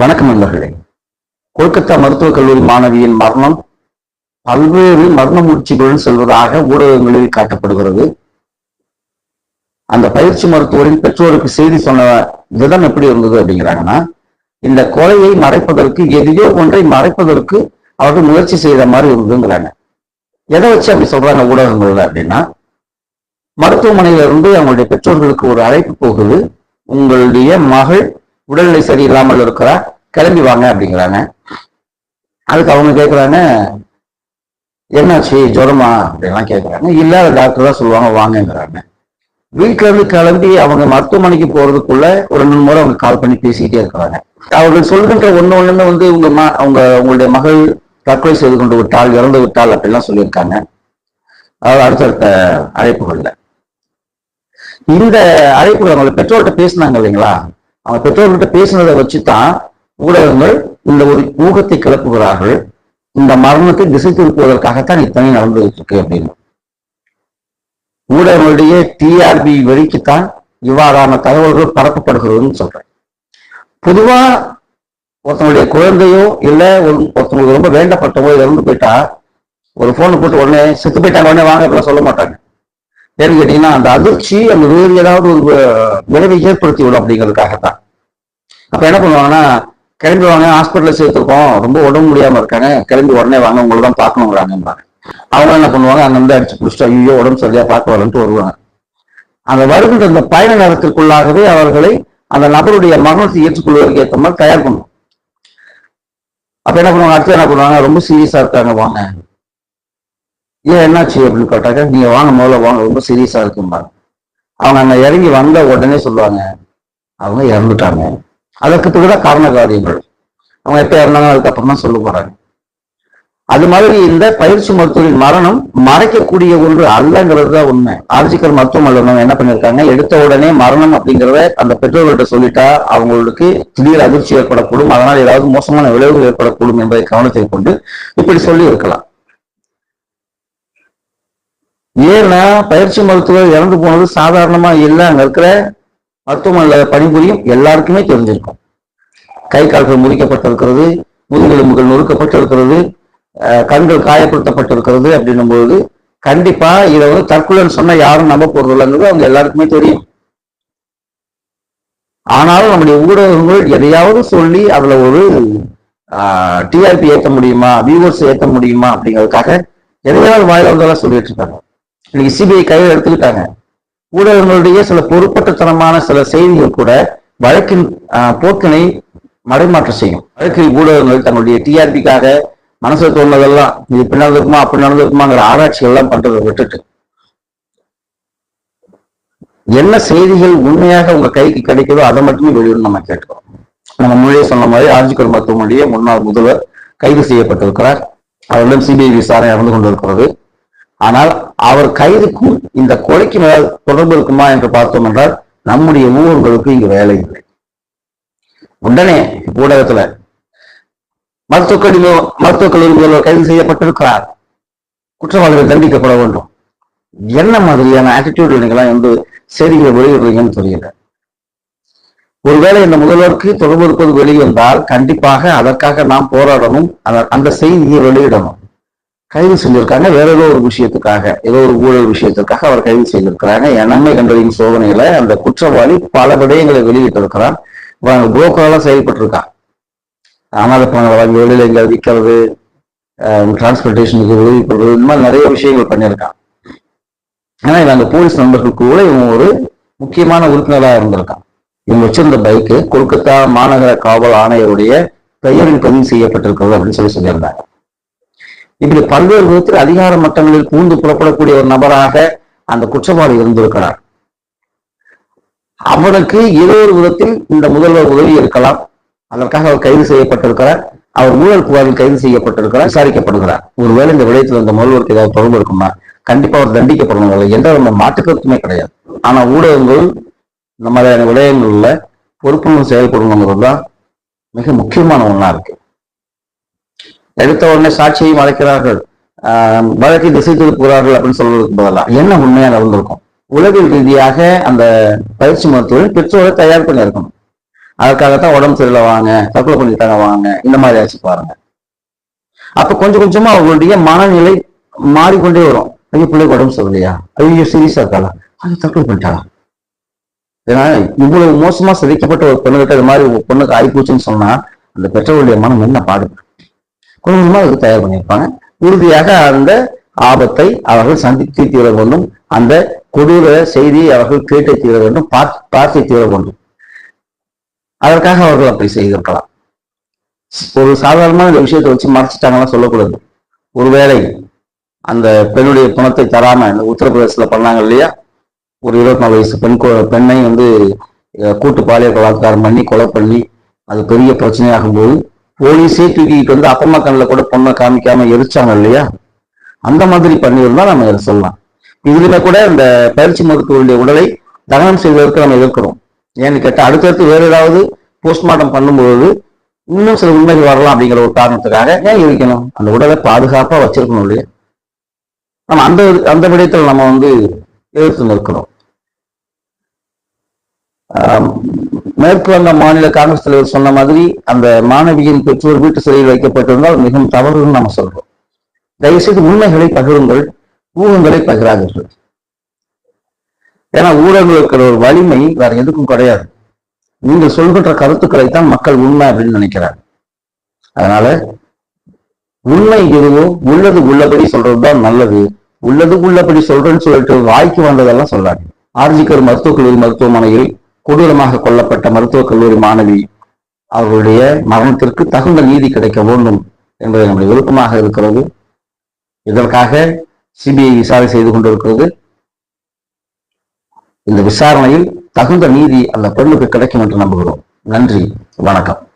வணக்கம் நண்பர்களே. கொல்கத்தா மருத்துவக் கல்லூரி மாணவியின் மரணம் பல்வேறு மரண முயற்சிகளுடன் செல்வதாக ஊடகங்களில் காட்டப்படுகிறது. அந்த பயிற்சி மருத்துவரின் பெற்றோருக்கு செய்தி சொன்ன விதம் எப்படி இருந்தது அப்படிங்கிறாங்கன்னா இந்த கொலையை மறைப்பதற்கு எதையோ ஒன்றை மறைப்பதற்கு அவர்கள் முயற்சி செய்த மாதிரி இருந்ததுங்கிறாங்க. எதை வச்சு அப்படி சொல்றாங்க ஊடகங்கள்ல அப்படின்னா மருத்துவமனையில இருந்து அவங்களுடைய பெற்றோர்களுக்கு ஒரு அழைப்பு போகுது. உங்களுடைய மகள் உடல்நிலை சரியில்லாமல் இருக்கிறா கிளம்பி வாங்க அப்படிங்கிறாங்க. அதுக்கு அவங்க கேட்குறாங்க என்னாச்சு? ஜுரமா? அப்படின்லாம் கேட்குறாங்க இல்லாத டாக்டர் தான் சொல்லுவாங்க வாங்கங்கிறாங்க. வீட்டுல இருந்து கிளம்பி அவங்க மருத்துவமனைக்கு போறதுக்குள்ள ஒரு ரெண்டு முறை அவங்க கால் பண்ணி பேசிக்கிட்டே இருக்கிறாங்க. அவர்கள் சொல்கின்ற ஒன்று ஒண்ணுமே வந்து உங்க ம அவங்க உங்களுடைய மகள் தற்கொலை செய்து கொண்டு விட்டால் இறந்து விட்டால் அப்படிலாம் சொல்லியிருக்காங்க. அதாவது அடுத்தடுத்த அழைப்புகள்ல. இந்த அழைப்புகள் அவங்களை பெற்றோர்கிட்ட பேசினாங்க இல்லைங்களா? அவன் பெற்றோர்கிட்ட பேசினதை வச்சுதான் ஊடகங்கள் இந்த ஒரு ஊகத்தை கிளப்புகிறார்கள். இந்த மரணத்தை திசை திருப்புவதற்காகத்தான் இத்தனை நடந்துகிட்டு இருக்கு அப்படின்னு. ஊடகங்களுடைய டிஆர்பி வழிக்குத்தான் இவ்வாறான தகவல்கள் பரப்பப்படுகிறதுன்னு சொல்றேன். பொதுவா ஒருத்தனுடைய குழந்தையோ இல்லை ஒரு ஒருத்தவங்களுக்கு ரொம்ப வேண்டப்பட்டவோ இறந்து போயிட்டா ஒரு போன் போட்டு உடனே செத்து போயிட்டாங்க உடனே வாங்க அப்படிலாம் சொல்ல மாட்டாங்க. ஏன்னு கேட்டீங்கன்னா அந்த அதிர்ச்சி அந்த வேறு ஏதாவது ஒரு விளைவை ஏற்படுத்தி விடும் அப்படிங்கிறதுக்காகத்தான். அப்ப என்ன பண்ணுவாங்கன்னா கிளம்பி வாங்க ஹாஸ்பிட்டல்ல சேர்த்துருக்கோம் ரொம்ப உடம்பு முடியாம இருக்காங்க கிளம்பி உடனே வாங்க உங்களை தான் பார்க்கணுங்கிறாங்க அவங்க என்ன பண்ணுவாங்க அங்கிருந்து அடிச்சு பிடிச்சிட்டு ஐயோ உடம்பு சரியா பார்க்க வரலன்ட்டு வருவாங்க. அந்த வருகின்ற அந்த பயண நேரத்திற்குள்ளாகவே அவர்களை அந்த நபருடைய மரணத்தை ஏற்றுக்கொள்வதற்கு ஏற்ற மாதிரி தயார் பண்ணும். அப்ப என்ன பண்ணுவாங்க அடுத்து என்ன பண்ணுவாங்க ரொம்ப சீரியஸா இருக்காங்க வாங்க. ஏன் என்னாச்சு அப்படின்னு கேட்டாக்க நீங்க வாங்க முதல்ல வாங்க ரொம்ப சீரியஸா இருக்கும்பாங்க. அவங்க அங்க இறங்கி வந்த உடனே சொல்லுவாங்க அவங்க இறந்துட்டாங்க. அதற்கு பிறகுதான் காரண காரியங்கள் அவங்க எப்ப இறந்தாங்க அதுக்கப்புறம் தான் சொல்ல போறாங்க. அது மாதிரி இந்த பயிற்சி மருத்துவரின் மரணம் மறைக்கக்கூடிய ஒன்று அல்லங்கிறது தான் உண்மை ஆர்ஜிக்கர் மருத்துவமனை என்ன பண்ணிருக்காங்க எடுத்த உடனே மரணம் அப்படிங்கிறத அந்த பெற்றோர்கள்ட்ட சொல்லிட்டா அவங்களுக்கு திடீர் அதிர்ச்சி ஏற்படக்கூடும். அதனால் ஏதாவது மோசமான விளைவுகள் ஏற்படக்கூடும் என்பதை கவனத்தை கொண்டு இப்படி சொல்லி இருக்கலாம் ஏன்னா பயிற்சி மருத்துவர் இறந்து போனது சாதாரணமா இல்லை அங்க இருக்கிற மருத்துவமனையில் பணிபுரியும் எல்லாருக்குமே தெரிஞ்சிருக்கும். கை கால்கள் முறிக்கப்பட்டிருக்கிறது முதுகெலும்புகள் நொறுக்கப்பட்டிருக்கிறது கண்கள் காயப்படுத்தப்பட்டிருக்கிறது அப்படின்னும் பொழுது கண்டிப்பா இதை வந்து தற்கொலைன்னு சொன்னா யாரும் நம்ப போறதில்லைங்கிறது அவங்க எல்லாருக்குமே தெரியும். ஆனாலும் நம்முடைய ஊடகங்கள் எதையாவது சொல்லி அதுல ஒரு டிஆர்பி ஏற்ற முடியுமா வியூவர்ஸ் ஏற்ற முடியுமா அப்படிங்கிறதுக்காக எதையாவது வாயில வந்தாலும் சொல்லிட்டு இருக்காங்க. இன்னைக்கு சிபிஐ கையில் எடுத்துக்கிட்டாங்க ஊடகங்களுடைய சில பொறுப்பற்றத்தனமான சில செய்திகள் கூட வழக்கின் போக்கினை மடைமாற்றம் செய்யும். வழக்கில் ஊடகங்கள் தங்களுடைய டிஆர்பிக்காக மனசுல தோணுனதெல்லாம் இது இப்படி நடந்திருக்குமா அப்படி நடந்திருக்குமாங்கிற ஆராய்ச்சிகள் எல்லாம் பண்றதை விட்டுட்டு. என்ன செய்திகள் உண்மையாக உங்க கைக்கு கிடைக்குதோ அதை மட்டுமே வெளியிடும் நம்ம கேட்கிறோம் நம்ம மொழியை சொன்ன மாதிரி ஆஞ்சிக்கல் மருத்துவமனையே முன்னாள் முதல்வர் கைது செய்யப்பட்டிருக்கிறார். அவரிடம் சிபிஐ விசாரணை நடந்து கொண்டிருக்கிறது. ஆனால் அவர் கைதுக்கும் இந்த கொலைக்கு மேல் தொடர்பு இருக்குமா என்று பார்த்தோம் என்றால் நம்முடைய ஊர்களுக்கு இங்கு வேலை இல்லை. உடனே ஊடகத்துல மருத்துவக் கல்லூரி மருத்துவக் கல்லூரி முதல்வர் கைது செய்யப்பட்டிருக்கிறார். குற்றவாளிகள் தண்டிக்கப்பட வேண்டும். என்ன மாதிரியான ஆட்டிடியூட் நீங்களாம் வந்து செய்திகளை வெளியிடுறீங்கன்னு தெரியல. ஒருவேளை இந்த முதல்வருக்கு தொடர்பு இருப்பது வெளிவந்தால் கண்டிப்பாக அதற்காக நாம் போராடணும் அந்த- அந்த செய்தியை வெளியிடணும். கைது செஞ்சிருக்காங்க. வேற ஏதோ ஒரு விஷயத்துக்காக ஏதோ ஒரு ஊழல் விஷயத்துக்காக அவர் கைது செய்திருக்கிறாங்க. நன்மை கண்டறியும் சோதனையில அந்த குற்றவாளி பல விடயங்களை வெளியிட்டிருக்கிறான். புரோக்கரால செயல்பட்டிருக்கான் அனாத பணங்களை வாங்கி வெளியில எங்க விற்கிறது டிரான்ஸ்போர்டேஷனுக்கு உதவி பண்ணுறது இந்த மாதிரி நிறைய விஷயங்கள் பண்ணியிருக்கான் ஆனா இவன் அந்த போலீஸ் நண்பர்கள் கூட இவன் ஒரு முக்கியமான உறுப்பினராக இருந்திருக்கான். இவங்க வச்சிருந்த பைக்கு கொல்கத்தா மாநகர காவல் ஆணையருடைய பெயரில் பதிவு செய்யப்பட்டிருக்கிறது அப்படின்னு சொல்லி சொல்லியிருந்தாங்க. இப்படி பல்வேறு விதத்தில் அதிகார மட்டங்களில் பூந்து புறப்படக்கூடிய ஒரு நபராக அந்த குற்றவாளி இருந்திருக்கிறார். அவனுக்கு ஏதோ ஒரு விதத்தில் இந்த முதல்வர் உதவி இருக்கலாம். அதற்காக அவர் கைது செய்யப்பட்டிருக்கிறார். அவர் ஊழல் புகாரில் கைது செய்யப்பட்டிருக்கிறார் விசாரிக்கப்படுகிறார். ஒருவேளை இந்த விடயத்தில் இந்த முதல்வருக்கு ஏதாவது தொடர்பு இருக்குமா? கண்டிப்பா அவர் தண்டிக்கப்படணும். அதில் எந்த நம்ம மாற்றுக்கருத்துமே கிடையாது. ஆனா ஊடகங்கள் இந்த மாதிரியான விடயங்கள்ல பொறுப்புணர்வு செயல்படணுங்கிறது தான் மிக முக்கியமான ஒண்ணா இருக்கு. எடுத்த உடனே சாட்சியை மறைக்கிறார்கள் ஆஹ் வழக்கை திசை திருப்புகிறார்கள் அப்படின்னு சொல்றதுக்கு பதிலாக என்ன உண்மையா நடந்திருக்கும் உளவியல் ரீதியாக அந்த பயிற்சி மருத்துவர்கள் பெற்றோரை தயார் பண்ணியிருக்கணும். அதற்காகத்தான் உடம்பு சரியில்லை வாங்க தற்கொலை பண்ணிட்டாங்க வாங்க இந்த மாதிரி ஆச்சு பாருங்க. அப்ப கொஞ்சம் கொஞ்சமா அவங்களுடைய மனநிலை மாறிக்கொண்டே வரும். ஐயோ பிள்ளைக்கு உடம்பு சரியில்லையா? ஐயோ சீரியஸா இருக்காளா? அது தற்கொலை பண்ணிட்டாளா? ஏன்னா இவ்வளவு மோசமா சிதைக்கப்பட்ட ஒரு பொண்ணுகிட்ட இது மாதிரி ஒரு பொண்ணுக்கு ஆயிப்போச்சுன்னு சொன்னா அந்த பெற்றோருடைய மனம் என்ன பாடுபடும் கொஞ்சம் கொஞ்சமா அதுக்கு தயார் பண்ணியிருப்பாங்க. உறுதியாக அந்த ஆபத்தை அவர்கள் சந்தித்து தீர வேண்டும். அந்த கொடூர செய்தியை அவர்கள் கேட்டு தீர வேண்டும். பார்த்து தீர வேண்டும். அதற்காக அவர்கள் அப்படி செய்திருக்கலாம். ஒரு சாதாரணமான இந்த விஷயத்தை வச்சு மறைச்சிட்டாங்கன்னா சொல்லக்கூடாது. ஒருவேளை அந்த பெண்ணுடைய பணத்தை தராம இந்த உத்தரப்பிரதேசத்துல பண்ணாங்க இல்லையா? ஒரு இருபத்தி நாலு வயசு பெண் பெண்ணை வந்து கூட்டு பாலியல் பலாத்காரம் பண்ணி கொலை பண்ணி அது பெரிய பிரச்சனையாகும் போது போலீஸே தூக்கிட்டு வந்து அப்பம்மா கண்ணில் கூட பொண்ணை காமிக்காம எரிச்சாங்க இல்லையா? அந்த மாதிரி பண்ணியிருந்தா நம்ம இதை சொல்லலாம். இதுல கூட இந்த பயிற்சி மருத்துவருடைய உடலை தகனம் செய்வதற்கு நம்ம எதிர்க்கிறோம். ஏன்னு கேட்டால் அடுத்தடுத்து வேறு ஏதாவது போஸ்ட்மார்ட்டம் பண்ணும்போது இன்னும் சில உண்மைகள் வரலாம் அப்படிங்கிற ஒரு காரணத்துக்காக ஏன் இருக்கணும் அந்த உடலை பாதுகாப்பாக வச்சிருக்கணும் இல்லையா? நம்ம அந்த அந்த விடயத்தில் நம்ம வந்து எதிர்த்து நிற்கிறோம். மேற்கு வங்க மாநில காங்கிரஸ் தலைவர் சொன்ன மாதிரி அந்த மாணவியின் பெற்றோர் வீட்டு சிறையில் வைக்கப்பட்டிருந்தால் மிகவும் தவறுன்னு நம்ம சொல்றோம். தயவுசெய்து உண்மைகளை பகிருங்கள் ஊகங்களை பகிராதீர்கள். ஏன்னா ஊடகங்கள் இருக்கிற ஒரு வலிமை வேற எதுக்கும் கிடையாது. நீங்கள் சொல்கின்ற கருத்துக்களை தான் மக்கள் உண்மை அப்படின்னு நினைக்கிறாங்க. அதனால உண்மை எதுவோ உள்ளது உள்ளபடி சொல்றதுதான் நல்லது. உள்ளது உள்ளபடி சொல்றேன்னு சொல்லிட்டு வாய்க்கு வந்ததெல்லாம் சொல்றாங்க ஆர்ஜிக்கர் மருத்துவக் கல்லூரி மருத்துவமனையில் கொடூரமாக கொல்லப்பட்ட மருத்துவக் கல்லூரி மாணவி அவர்களுடைய மரணத்திற்கு தகுந்த நீதி கிடைக்க வேண்டும் என்பது நம்முடைய விருப்பமாக இருக்கிறது. இதற்காக சிபிஐ விசாரணை செய்து கொண்டிருக்கிறது. இந்த விசாரணையில் தகுந்த நீதி அந்த பெண்ணுக்கு கிடைக்கும் என்று நம்புகிறோம். நன்றி. வணக்கம்.